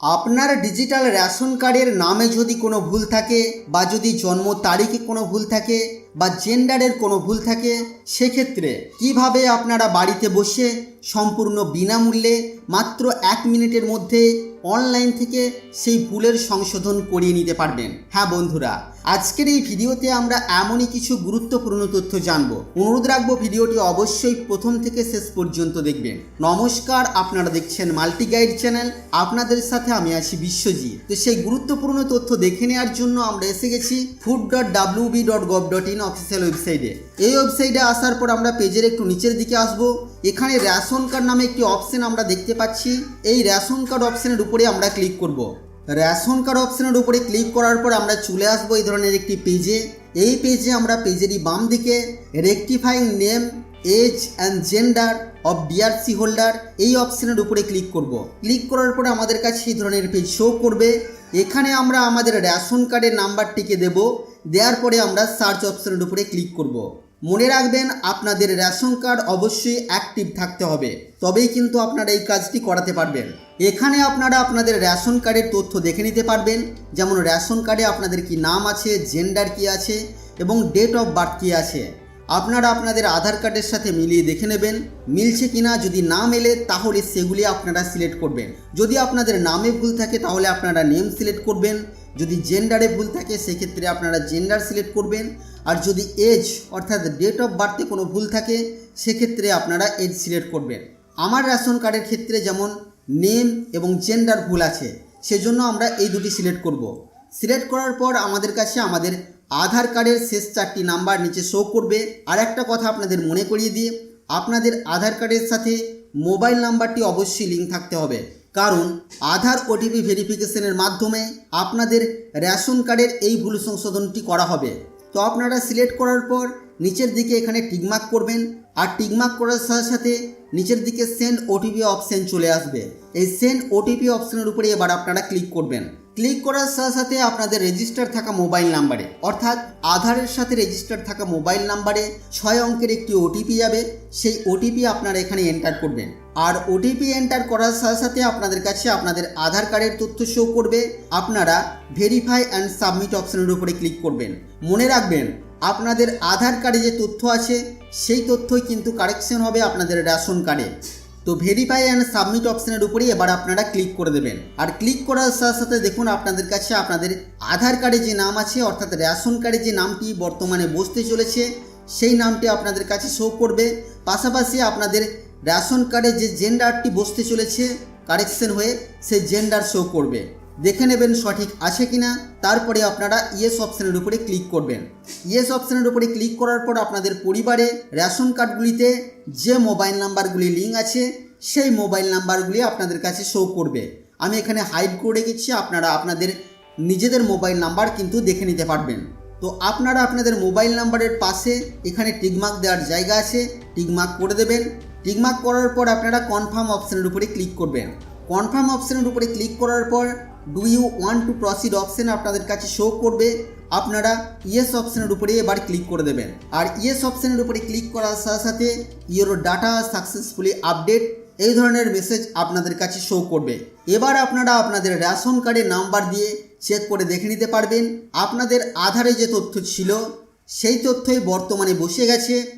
আপনার digital ration কার্ডের নামে যদি কোনো ভুল থাকে বা যদি জন্ম তারিখে কোনো ভুল থাকে বা জেন্ডারের কোনো ভুল থাকে, সেক্ষেত্রে কীভাবে আপনারা বাড়িতে বসে সম্পূর্ণ বিনামূল্যে মাত্র এক মিনিটের মধ্যে অনলাইন থেকে সেই ভুলের সংশোধন করিয়ে নিতে পারবেন? হ্যাঁ বন্ধুরা, আজকের এই ভিডিওতে আমরা এমনই কিছু গুরুত্বপূর্ণ তথ্য জানব। অনুরোধ রাখব ভিডিওটি অবশ্যই প্রথম থেকে শেষ পর্যন্ত দেখবেন। নমস্কার, আপনারা দেখছেন মাল্টি গাইড চ্যানেল, আপনাদের সাথে আমি আছি বিশ্বজিৎ। তো সেই গুরুত্বপূর্ণ তথ্য দেখে নেওয়ার জন্য আমরা এসে গেছি food dot WB dot gov dot in official ওয়েবসাইটে এই ওয়েবসাইটে আসার পর আমরা পেজের একটু নিচের দিকে আসব। এখানে রেশন কার্ড নামে একটি অপশন আমরা দেখতে পাচ্ছি। এই রেশন কার্ড অপশনের উপরে আমরা ক্লিক করব। রেশন কার্ড অপশনের উপরে ক্লিক করার পর আমরা চলে আসব এই ধরনের একটি পেজে এই পেজে আমরা পেজেরই বাম দিকে rectifying name age and gender of DRC holder এই অপশনের উপরে ক্লিক করব। ক্লিক করার পরে আমাদের কাছে এই ধরনের পেজ শো করবে। এখানে আমরা আমাদের রেশন কার্ডের নাম্বারটিকে দেব। দেওয়ার পরে আমরা সার্চ অপশনের উপরে ক্লিক করব। মনে রাখবেন, আপনাদের রেশন কার্ড অবশ্যই অ্যাক্টিভ থাকতে হবে। তবেই কিন্তু আপনারা এই কাজটি করাতে পারবেন। এখানে আপনারা আপনাদের রেশন কার্ডের তথ্য দেখে নিতে পারবেন। যেমন রেশন কার্ডে আপনাদের কি নাম আছে জেন্ডার কি আছে এবং ডেট অফ বার্থ কি আছে। আপনারা আপনাদের আধার কার্ডের সাথে মিলিয়ে দেখে নেবেন। মিলছে কিনা, যদি না মেলে, তাহলে সেগুলি আপনারা সিলেক্ট করবেন। যদি আপনাদের নামে ভুল থাকে, তাহলে আপনারা নেম সিলেক্ট করবেন। যদি জেন্ডারে ভুল থাকে, সেক্ষেত্রে আপনারা জেন্ডার সিলেক্ট করবেন। আর যদি এজ অর্থাৎ ডেট অফ বার্থে কোনো ভুল থাকে, সেক্ষেত্রে আপনারা এজ সিলেক্ট করবেন। আমার রেশন কার্ডের ক্ষেত্রে যেমন নেম এবং জেন্ডার ভুল আছে, সেজন্য আমরা এই দুটি সিলেক্ট করব। সিলেক্ট করার পর আমাদের কাছে আমাদের আধার কার্ডের শেষ চারটি নাম্বার নিচে শো করবে। আর একটা কথা আপনাদের মনে করিয়ে দিয়ে, আপনাদের আধার কার্ডের সাথে মোবাইল নাম্বারটি অবশ্যই লিঙ্ক থাকতে হবে। কারণ আধার ওটিপি ভেরিফিকেশনের মাধ্যমে আপনাদের রেশন কার্ডের এই ভুল সংশোধনটি করা হবে। তো আপনারা সিলেক্ট করার পর নিচের দিকে এখানে টিকমার্ক করবেন আর টিকমার্ক করার সাথে সাথে নিচের দিকে সেন্ড ওটিপি অপশান চলে আসবে। এই সেন্ড ওটিপি অপশানের উপরে এবার আপনারা ক্লিক করবেন। ক্লিক করার সাথে সাথে আপনাদের রেজিস্টার থাকা মোবাইল নাম্বারে, অর্থাৎ আধারের সাথে রেজিস্টার থাকা মোবাইল নাম্বারে ছয় অঙ্কের একটি ওটিপি যাবে। সেই ওটিপি আপনারা এখানে এন্টার করবেন। আর ওটিপি এন্টার করার সাথে সাথে আপনাদের কাছে আপনাদের আধার কার্ডের তথ্য শো করবে। আপনারা ভেরিফাই অ্যান্ড সাবমিট অপশনের উপরে ক্লিক করবেন। মনে রাখবেন, আপনাদের আধার কার্ডে যে তথ্য আছে, সেই তথ্যই কিন্তু কারেকশন হবে আপনাদের রেশন কার্ডে তো ভেরিফাই অ্যান্ড সাবমিট অপশনের উপরেই এবার আপনারা ক্লিক করে দেবেন। আর ক্লিক করার সাথে সাথে দেখুন, আপনাদের কাছে আপনাদের আধার কার্ডে যে নাম আছে, অর্থাৎ রেশন কার্ডে যে নামটি বর্তমানে বসতে চলেছে, সেই নামটি আপনাদের কাছে শো করবে। পাশাপাশি আপনাদের রেশন কার্ডে যে জেন্ডারটি বসতে চলেছে, কারেকশন হয়ে সেই জেন্ডার শো করবে। দেখে নেবেন সঠিক আছে কিনা, তারপরে আপনারা ইয়েস অপশানের উপরে ক্লিক করবেন। ইয়েস অপশানের উপরে ক্লিক করার পর আপনাদের পরিবারে রেশন কার্ডগুলিতে যে মোবাইল নাম্বারগুলি লিঙ্ক আছে, সেই মোবাইল নাম্বারগুলি আপনাদের কাছে শো করবে। আমি এখানে হাইড করে রেখেছি, আপনারা আপনাদের নিজেদের মোবাইল নাম্বার কিন্তু দেখে নিতে পারবেন। তো আপনারা আপনাদের মোবাইল নাম্বারের পাশে এখানে টিকমার্ক দেওয়ার জায়গা আছে টিকমার্ক করে দেবেন। টিকমার্ক করার পর আপনারা কনফার্ম অপশানের উপরে ক্লিক করবেন। কনফার্ম অপশানের উপরে ক্লিক করার পর do you want to proceed option আপনাদের কাছে শো করবে। আপনারা ইয়েস অপশানের উপরে এবার ক্লিক করে দেবেন। আর ইয়েস অপশানের উপরে ক্লিক করার সাথে সাথে ইয়োর ডাটা সাকসেসফুলি আপডেট এই ধরনের মেসেজ আপনাদের কাছে শো করবে। এবার আপনারা আপনাদের রেশন কার্ডের নাম্বার দিয়ে চেক করে দেখে নিতে পারবেন। আপনাদের আধারে যে তথ্য ছিল, সেই তথ্যই বর্তমানে বসে গেছে।